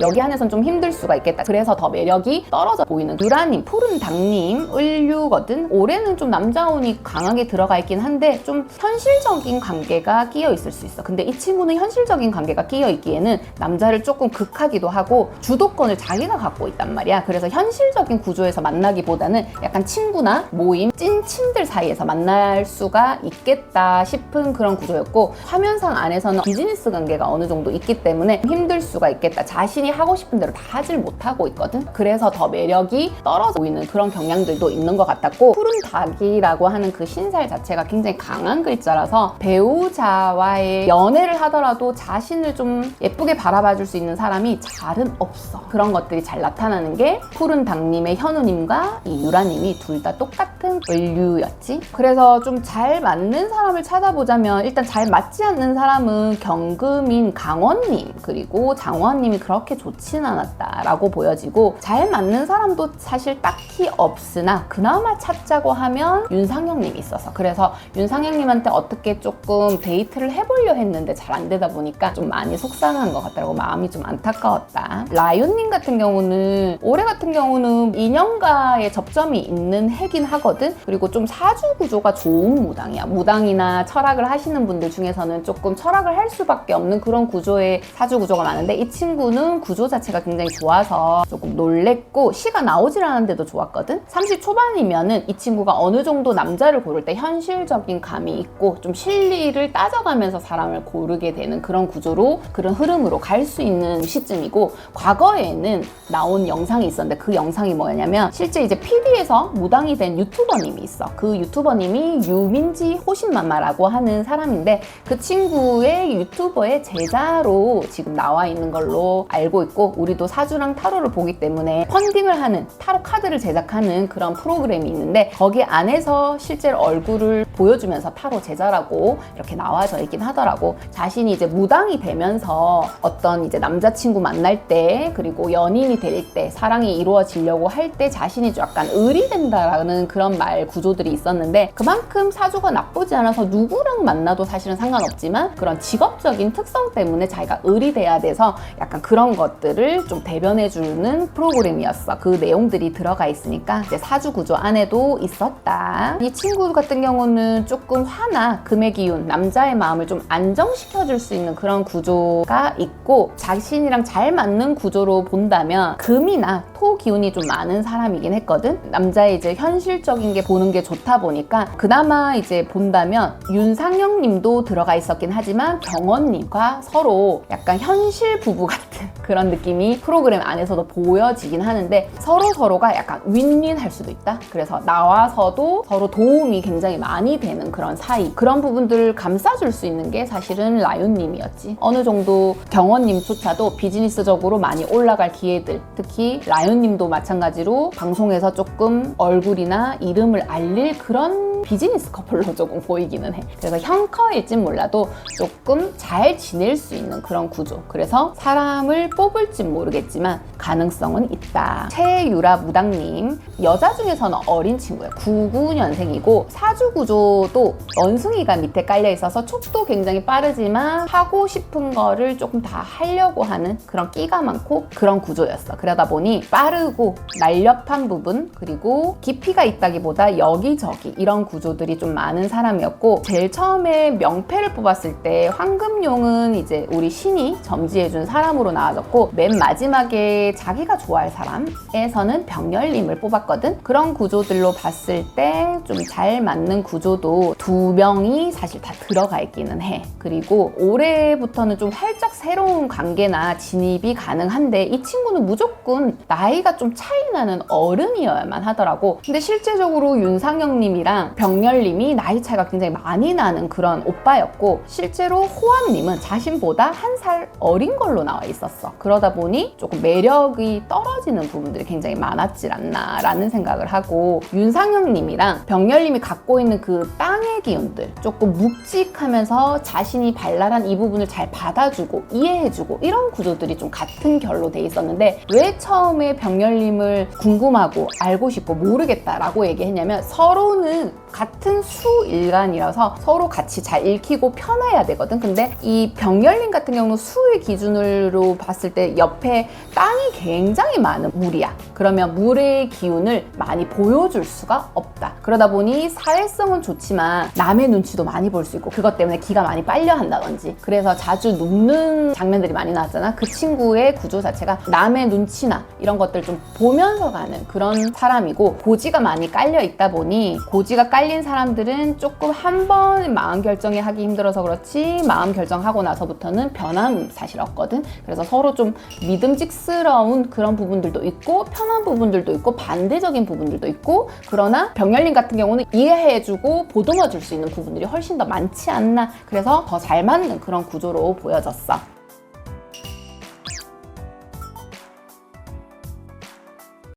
여기 안에선 좀 힘들 수가 있겠다. 그래서 더 매력이 떨어져 보이는 유라님, 푸른 닭님, 을류거든. 올해는 좀 남자운이 강하게 들어가 있긴 한데 좀 현실적인 관계가 끼어 있을 수 있어. 근데 이 친구는 현실적인 관계가 끼어 있기에는 남자를 조금 극하기도 하고 주도권을 자기가 갖고 있단 말이야. 그래서 현실적인 구조에서 만나기보다는 약간 친구나 모임, 찐친들 사이에서 만날 수가 있겠다 싶은 그런 구조였고 화면상 안에서는 비즈니스 관계가 어느 정도 있기 때문에 힘들 수가 있겠다. 자신이 하고 싶은 대로 다 하질 못하고 있거든. 그래서 더 매력이 떨어져 보이는 그런 경향들도 있는 것 같았고 푸른 닭이라고 하는 그 신살 자체가 굉장히 강한 글자라서 배우자와의 연애를 하더라도 자신을 좀 예쁘게 바라봐 줄 수 있는 사람이 잘은 없어. 그런 것들이 잘 나타나는 게 푸른 닭님의 현우님과 이 유라님이 둘 다 똑같은 을류였지. 그래서 좀 잘 맞는 사람을 찾아보자면 일단 잘 맞지 않는 사람은 경금인 강원님 그리고 장원님이 그렇게 좋진 않았다라고 보여지고 잘 맞는 사람도 사실 딱히 없으나 그나마 찾자고 하면 윤상형님이 있어서 그래서 윤상형님한테 어떻게 조금 데이트를 해보려 했는데 잘 안 되다 보니까 좀 많이 속상한 것 같더라고 마음이 좀 안타까웠다. 라윤님 같은 경우는 올해 같은 경우는 인연과의 접점이 있는 해긴 하거든. 그리고 좀 사주 구조가 좋은 무당이야. 무당이나 철학을 하시는 분들 중에서는 조금 철학을 할 수밖에 없는 그런 구조의 사주 구조가 많은데 이 친구는 구조 자체가 굉장히 좋아서 조금 놀랬고 시가 나오질 않았는데도 좋았거든? 30 초반이면은 이 친구가 어느 정도 남자를 고를 때 현실적인 감이 있고 좀 실리를 따져가면서 사람을 고르게 되는 그런 구조로 그런 흐름으로 갈 수 있는 시점이고 과거에는 나온 영상이 있었는데 그 영상이 뭐냐면 실제 이제 PD에서 무당이 된 유튜버님이 있어. 그 유튜버님이 유민지 호신마마라고 하는 사람인데 그 친구의 유튜버의 제자로 지금 나와 있는 걸로 알고 있고 우리도 사주랑 타로를 보기 때문에 펀딩을 하는 타로 카드를 제작하는 그런 프로그램이 있는데 거기 안에서 실제로 얼굴을 보여주면서 타로 제자라고 이렇게 나와져 있긴 하더라고. 자신이 이제 무당이 되면서 어떤 이제 남자친구 만날 때 그리고 연인이 될 때 사랑이 이루어지려고 할 때 자신이 좀 약간 을이 된다라는 그런 말 구조들이 있었는데 그만큼 사주가 나쁘지 않아서 누구랑 만나도 사실은 상관없지만 그런 직업적인 특성 때문에 자기가 을이 돼야 돼서 약간 그런 것들을 좀 대변해주는 프로그램이었어. 그 내용들이 들어가 있으니까 이제 사주 구조 안에도 있었다. 이 친구 같은 경우는 조금 화나 금의 기운, 남자의 마음을 좀 안정시켜줄 수 있는 그런 구조가 있고 자신이랑 잘 맞는 구조로 본다면 금이나 토 기운이 좀 많은 사람이긴 했거든. 남자의 이제 현실적인 게 보는 게 좋다 보니까 그나마 이제 본다면 윤상영 님도 들어가 있었긴 하지만 경원님과 서로 약간 현실 부부 같은 그런 느낌이 프로그램 안에서도 보여지긴 하는데 서로 서로가 약간 윈윈 할 수도 있다. 그래서 나와서도 서로 도움이 굉장히 많이 되는 그런 사이. 그런 부분들을 감싸줄 수 있는 게 사실은 라윤님이었지. 어느 정도 경원님조차도 비즈니스적으로 많이 올라갈 기회들. 특히 라윤님도 마찬가지로 방송에서 조금 얼굴이나 이름을 알릴 그런 비즈니스 커플로 조금 보이기는 해. 그래서 형커일진 몰라도 조금 잘 지낼 수 있는 그런 구조. 그래서 사람을 뽑을진 모르겠지만 가능성은 있다. 최유라 무당님. 여자 중에서는 어린 친구예요. 99년생이고 사주 구조도 원숭이가 밑에 깔려 있어서 촉도 굉장히 빠르지만 하고 싶은 거를 조금 다 하려고 하는 그런 끼가 많고 그런 구조였어. 그러다 보니 빠르고 날렵한 부분 그리고 깊이가 있다기보다 여기저기 이런 구조 들이 좀 많은 사람이었고 제일 처음에 명패를 뽑았을 때 황금용은 이제 우리 신이 점지해준 사람으로 나와졌고 맨 마지막에 자기가 좋아할 사람에서는 병렬님을 뽑았거든? 그런 구조들로 봤을 때 좀 잘 맞는 구조도 두 명이 사실 다 들어가 있기는 해. 그리고 올해부터는 좀 활짝 새로운 관계나 진입이 가능한데 이 친구는 무조건 나이가 좀 차이 나는 어른이어야만 하더라고. 근데 실제적으로 윤상영님이랑 병 렬님이 나이 차이가 굉장히 많이 나는 그런 오빠였고 실제로 호암님은 자신보다 한 살 어린 걸로 나와 있었어. 그러다 보니 조금 매력이 떨어지는 부분들이 굉장히 많았질 않나라는 생각을 하고 윤상형님이랑 병렬님이 갖고 있는 그 땅의 기운들 조금 묵직하면서 자신이 발랄한 이 부분을 잘 받아주고 이해해주고 이런 구조들이 좀 같은 결로 돼 있었는데 왜 처음에 병렬님을 궁금하고 알고 싶고 모르겠다라고 얘기했냐면 서로는 같은 수 일간이라서 서로 같이 잘 읽히고 편해야 되거든. 근데 이 병렬림 같은 경우는 수의 기준으로 봤을 때 옆에 땅이 굉장히 많은 물이야. 그러면 물의 기운을 많이 보여줄 수가 없다. 그러다 보니 사회성은 좋지만 남의 눈치도 많이 볼 수 있고 그것 때문에 기가 많이 빨려 한다든지 그래서 자주 눕는 장면들이 많이 나왔잖아. 그 친구의 구조 자체가 남의 눈치나 이런 것들 좀 보면서 가는 그런 사람이고 고지가 많이 깔려 있다 보니 고지가 깔린 사람들은 조금 한 번 마음 결정이 하기 힘들어서 그렇지 마음 결정하고 나서부터는 변함 사실 없거든. 그래서 서로 좀 믿음직스러운 그런 부분들도 있고 편한 부분들도 있고 반대적인 부분들도 있고 그러나 병렬님 같은 경우는 이해해주고 보듬어줄 수 있는 부분들이 훨씬 더 많지 않나 그래서 더 잘 맞는 그런 구조로 보여졌어.